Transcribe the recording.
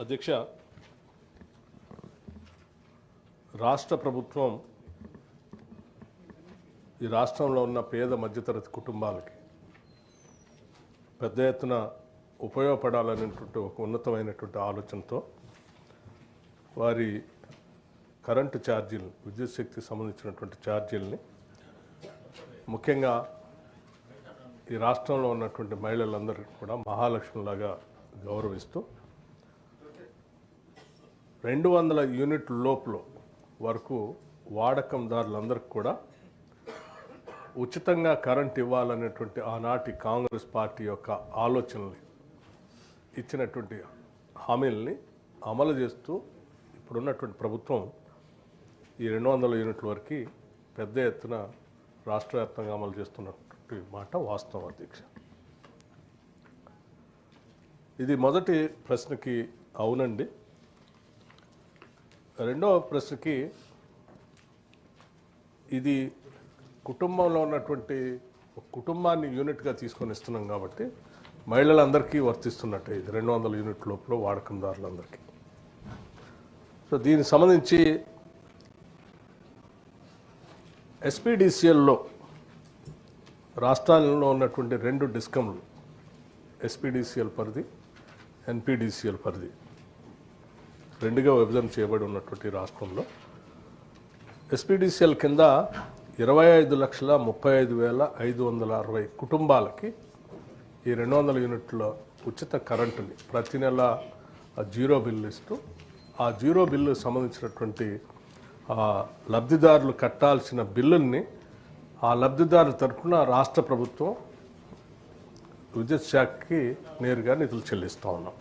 అధ్యక్ష రాష్ట్ర ప్రభుత్వం ఈ రాష్ట్రంలో ఉన్న పేద మధ్యతరగతి కుటుంబాలకి పెద్ద ఎత్తున ఉపయోగపడాలనేటువంటి ఒక ఉన్నతమైనటువంటి ఆలోచనతో వారి కరెంటు ఛార్జీలు విద్యుత్ శక్తికి సంబంధించినటువంటి ఛార్జీలని ముఖ్యంగా ఈ రాష్ట్రంలో ఉన్నటువంటి మహిళలందరికీ కూడా మహాలక్ష్మిలాగా గౌరవిస్తూ రెండు వందల యూనిట్ల లోపల వరకు వాడకందారులందరికీ కూడా ఉచితంగా కరెంట్ ఇవ్వాలనేటువంటి ఆనాటి కాంగ్రెస్ పార్టీ యొక్క ఆలోచనలు ఇచ్చినటువంటి హామీలని అమలు చేస్తూ ఇప్పుడున్నటువంటి ప్రభుత్వం ఈ రెండు వందల యూనిట్ల వరకు పెద్ద ఎత్తున రాష్ట్ర వ్యాప్తంగా అమలు చేస్తున్నటువంటి మాట వాస్తవం అధ్యక్ష. ఇది మొదటి ప్రశ్నకి అవునండి. రెండవ ప్రశ్నకి ఇది కుటుంబంలో ఉన్నటువంటి కుటుంబాన్ని యూనిట్గా తీసుకొని ఇస్తున్నాం కాబట్టి మహిళలందరికీ వర్తిస్తున్నట్టే ఇది. రెండు వందల యూనిట్ లోపల వాడకందారులందరికీ. సో దీనికి సంబంధించి ఎస్పీడీసీఎల్లో రాష్ట్రాలలో ఉన్నటువంటి రెండు డిస్కమ్లు ఎస్పీడీసీఎల్ పరిధి ఎన్పీడీసీఎల్ పరిధి. రెండుగా విభజన చేయబడి ఉన్నటువంటి రాష్ట్రంలో. ఎస్పీడీసీఎల్ కింద ఇరవై ఐదు లక్షల ముప్పై ఐదు వేల ఐదు వందల అరవై కుటుంబాలకి ఈ రెండు వందల యూనిట్ల ఉచిత కరెంటుని ప్రతి నెల ఆ జీరో బిల్లు ఇస్తూ ఆ జీరో బిల్లు సంబంధించినటువంటి ఆ లబ్ధిదారులు కట్టాల్సిన బిల్లుల్ని ఆ లబ్ధిదారుల తరఫున రాష్ట్ర ప్రభుత్వం విద్యుత్ శాఖకి నేరుగా నిధులు చెల్లిస్తూ ఉన్నాం.